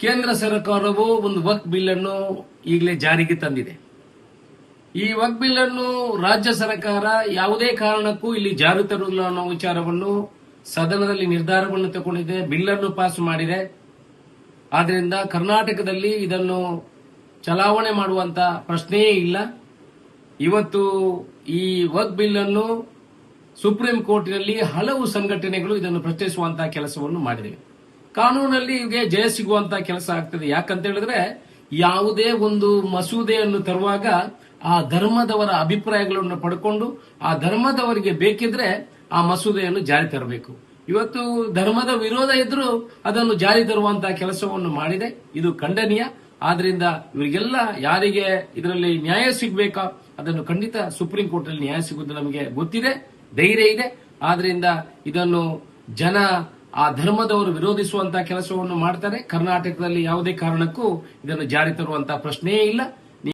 ಕೇಂದ್ರ ಸರ್ಕಾರವು ಒಂದು ವಕ್ ಬಿಲ್ ಅನ್ನು ಈಗಲೇ ಜಾರಿಗೆ ತಂದಿದೆ. ಈ ವಕ್ ಬಿಲ್ ಅನ್ನು ರಾಜ್ಯ ಸರ್ಕಾರ ಯಾವುದೇ ಕಾರಣಕ್ಕೂ ಇಲ್ಲಿ ಜಾರಿ ತರುವುದಿಲ್ಲ ಅನ್ನೋ ವಿಚಾರವನ್ನು ಸದನದಲ್ಲಿ ನಿರ್ಧಾರವನ್ನು ತಗೊಂಡಿದೆ ಬಿಲ್ ಅನ್ನು ಪಾಸ್ ಮಾಡಿದೆ. ಆದ್ರಿಂದ ಕರ್ನಾಟಕದಲ್ಲಿ ಇದನ್ನು ಚಲಾವಣೆ ಮಾಡುವಂತ ಪ್ರಶ್ನೆಯೇ ಇಲ್ಲ. ಇವತ್ತು ಈ ವಕ್ ಬಿಲ್ ಅನ್ನು ಸುಪ್ರೀಂ ಕೋರ್ಟಿನಲ್ಲಿ ಹಲವು ಸಂಘಟನೆಗಳು ಇದನ್ನು ಪ್ರಶ್ನಿಸುವಂತಹ ಕೆಲಸವನ್ನು ಮಾಡಿವೆ ಕಾನೂನಲ್ಲಿ ಇವಗೆ ಜಯ ಸಿಗುವಂತ ಕೆಲಸ ಆಗ್ತದೆ. ಯಾಕಂತ ಹೇಳಿದ್ರೆ ಯಾವುದೇ ಒಂದು ಮಸೂದೆಯನ್ನು ತರುವಾಗ ಆ ಧರ್ಮದವರ ಅಭಿಪ್ರಾಯಗಳನ್ನು ಪಡ್ಕೊಂಡು ಆ ಧರ್ಮದವರಿಗೆ ಬೇಕಿದ್ರೆ ಆ ಮಸೂದೆಯನ್ನು ಜಾರಿ ತರಬೇಕು. ಇವತ್ತು ಧರ್ಮದ ವಿರೋಧ ಇದ್ರೂ ಅದನ್ನು ಜಾರಿ ತರುವಂತಹ ಕೆಲಸವನ್ನು ಮಾಡಿದೆ. ಇದು ಖಂಡನೀಯ. ಆದ್ರಿಂದ ಇವರಿಗೆಲ್ಲ ಯಾರಿಗೆ ಇದರಲ್ಲಿ ನ್ಯಾಯ ಸಿಗಬೇಕಾ? ಅದನ್ನು ಖಂಡಿತ ಸುಪ್ರೀಂ ಕೋರ್ಟ್ ಅಲ್ಲಿ ನ್ಯಾಯ ಸಿಗುವುದು ನಮಗೆ ಗೊತ್ತಿದೆ. ಧೈರ್ಯ ಇದೆ. ಆದ್ರಿಂದ ಇದನ್ನು ಜನ ಆ ಧರ್ಮದವರು ವಿರೋಧಿಸುವಂತಹ ಕೆಲಸವನ್ನು ಮಾಡ್ತಾರೆ. ಕರ್ನಾಟಕದಲ್ಲಿ ಯಾವುದೇ ಕಾರಣಕ್ಕೂ ಇದನ್ನು ಜಾರಿ ತರುವಂತಹ ಪ್ರಶ್ನೆಯೇ ಇಲ್ಲ.